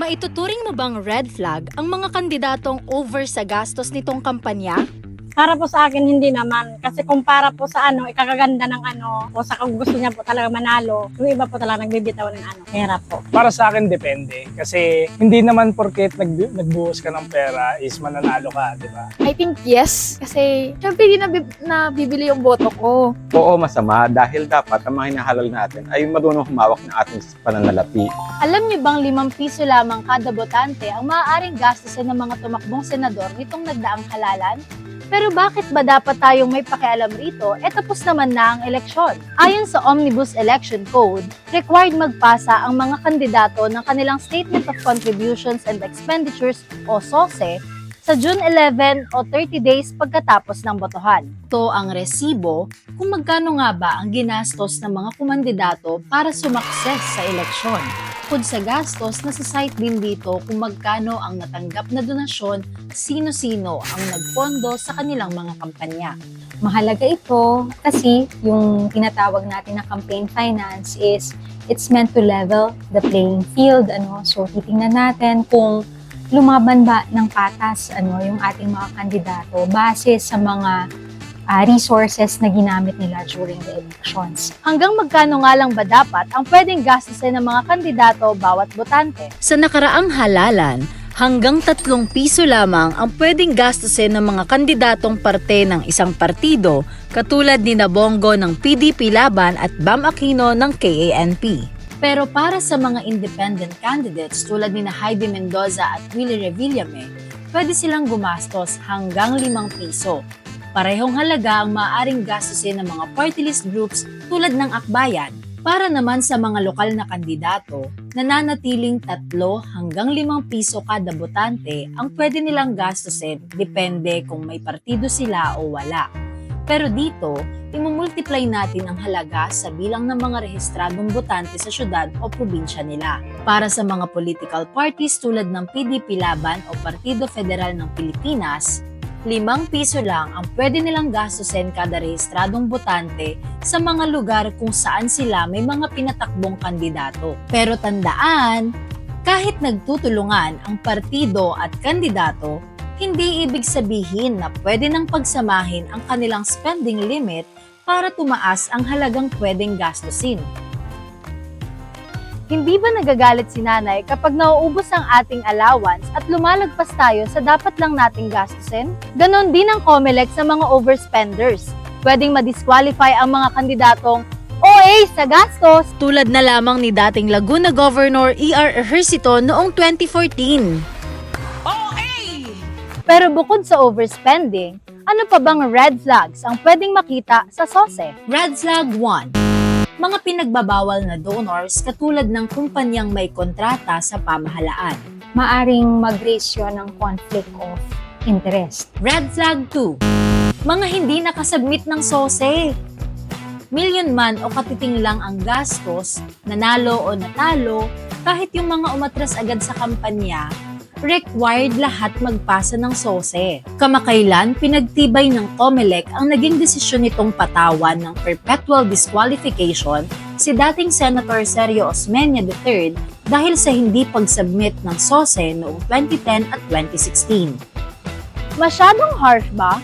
Maituturing mo bang red flag ang mga kandidatong over sa gastos nitong kampanya? Para po sa akin, hindi naman. Kasi kumpara po sa ano, ikakaganda ng ano, o sa kung gusto niya po talaga manalo, yung iba po talaga nagbibitaw ng ano, pera po. Para sa akin, depende. Kasi hindi naman porket nag, nagbuhos ka ng pera is mananalo ka, di ba? I think yes. Kasi, syempre, hindi na, nabibili yung boto ko. Oo, masama dahil dapat ang mga hinahalal natin ay marunong humawak ng ating pananalapi. Alam niyo bang limang piso lamang kada botante ang maaaring gastusin ng mga tumakbong senador nitong nagdaang halalan? Pero bakit ba dapat tayong may pakialam rito? E tapos naman na ang eleksyon. Ayon sa Omnibus Election Code, required magpasa ang mga kandidato ng kanilang Statement of Contributions and Expenditures o SOSE sa June 11 o 30 days pagkatapos ng botohan. Ito ang resibo kung magkano nga ba ang ginastos ng mga kumandidato para sumakses sa eleksyon. Bukod sa gastos, nasa-site din dito kung magkano ang natanggap na donasyon, sino-sino ang nagpondo sa kanilang mga kampanya. Mahalaga ito kasi yung tinatawag natin na campaign finance is it's meant to level the playing field. Ano? So, titingnan natin kung lumaban ba ng patas ano, yung ating mga kandidato base sa mga ah, resources na ginamit nila during the elections. Hanggang magkano nga lang ba dapat ang pwedeng gastusin ng mga kandidato bawat botante? Sa nakaraang halalan, hanggang tatlong piso lamang ang pwedeng gastusin ng mga kandidatong parte ng isang partido katulad ni Nabongo ng PDP Laban at Bam Aquino ng KANP. Pero para sa mga independent candidates tulad ni na Heidi Mendoza at Willie Revillame, pwede silang gumastos hanggang 5 piso. Parehong halaga ang maaaring gastusin ng mga party list groups tulad ng Akbayan. Para naman sa mga lokal na kandidato, nananatiling 3 hanggang 5 piso kada botante ang pwede nilang gastusin depende kung may partido sila o wala. Pero dito, imumultiply natin ang halaga sa bilang ng mga rehistradong botante sa syudad o probinsya nila. Para sa mga political parties tulad ng PDP Laban o Partido Federal ng Pilipinas, 5 piso lang ang pwede nilang gastusin kada rehistradong botante sa mga lugar kung saan sila may mga pinatakbong kandidato. Pero tandaan, kahit nagtutulungan ang partido at kandidato, hindi ibig sabihin na pwede nang pagsamahin ang kanilang spending limit para tumaas ang halagang pwedeng gastusin. Hindi ba nagagalit si nanay kapag nauubos ang ating allowance at lumalagpas tayo sa dapat lang nating gastusin? Ganon din ang COMELEC sa mga overspenders. Pwedeng ma-disqualify ang mga kandidatong OA sa gastos tulad na lamang ni dating Laguna Governor E.R. Ejercito noong 2014. Pero bukod sa overspending, ano pa bang red flags ang pwedeng makita sa SOSE? Red flag 1. Mga pinagbabawal na donors katulad ng kumpanyang may kontrata sa pamahalaan. Maaring mag-raise yun ng conflict of interest. Red flag 2. Mga hindi nakasubmit ng SOSE. Million man o katiting lang ang gastos, nanalo o natalo, kahit yung mga umatras agad sa kampanya, required lahat magpasa ng SOSE. Kamakailan, pinagtibay ng COMELEC ang naging desisyon nitong patawan ng perpetual disqualification si dating Senator Sergio Osmeña III dahil sa hindi pag-submit ng SOSE noong 2010 at 2016. Masyadong harsh ba?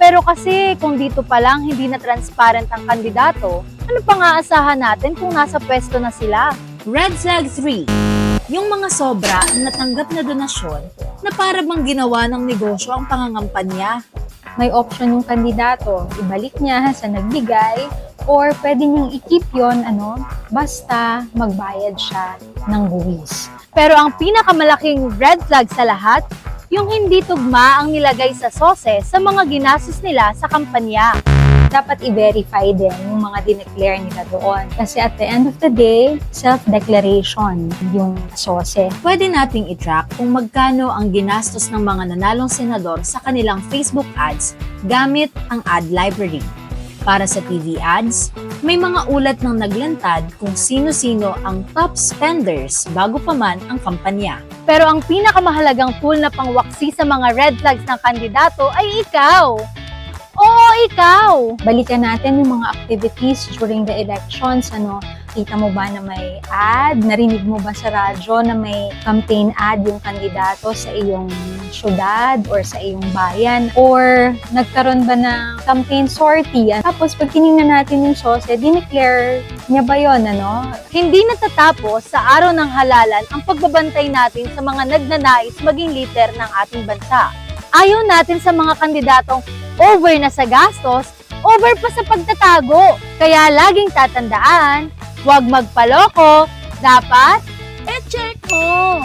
Pero kasi kung dito pa lang hindi na transparent ang kandidato, ano pang aasahan natin kung nasa pwesto na sila? Red flag 3 yung mga sobra ang natanggap na donasyon na para bang ginawa ng negosyo ang pangangampanya. May option yung kandidato, ibalik niya sa nagbigay or pwede niyang i-keep yon ano, basta magbayad siya ng buwis. Pero ang pinakamalaking red flag sa lahat, yung hindi tugma ang nilagay sa sose sa mga ginastos nila sa kampanya. Dapat i-verify din yung mga dineclare nila doon. Kasi at the end of the day, self-declaration yung SOSE. Pwede nating i-track kung magkano ang ginastos ng mga nanalong senador sa kanilang Facebook ads gamit ang ad library. Para sa TV ads, may mga ulat ng naglantad kung sino-sino ang top spenders bago pa man ang kampanya. Pero ang pinakamahalagang tool na pangwaksi sa mga red flags ng kandidato ay ikaw! Oo, ikaw! Balikan natin yung mga activities during the elections, ano, Nakita mo ba na may ad? Narinig mo ba sa radyo na may campaign ad yung kandidato sa iyong syudad or sa iyong bayan? Or nagkaroon ba ng campaign sortie? Tapos pag tinignan natin yung SOSE, dineclare niya ba yon ano? Hindi natatapos sa araw ng halalan ang pagbabantay natin sa mga nagnanais maging leader ng ating bansa. Ayaw natin sa mga kandidatong over na sa gastos, over pa sa pagtatago. Kaya laging tatandaan, huwag magpaloko, dapat e-check mo.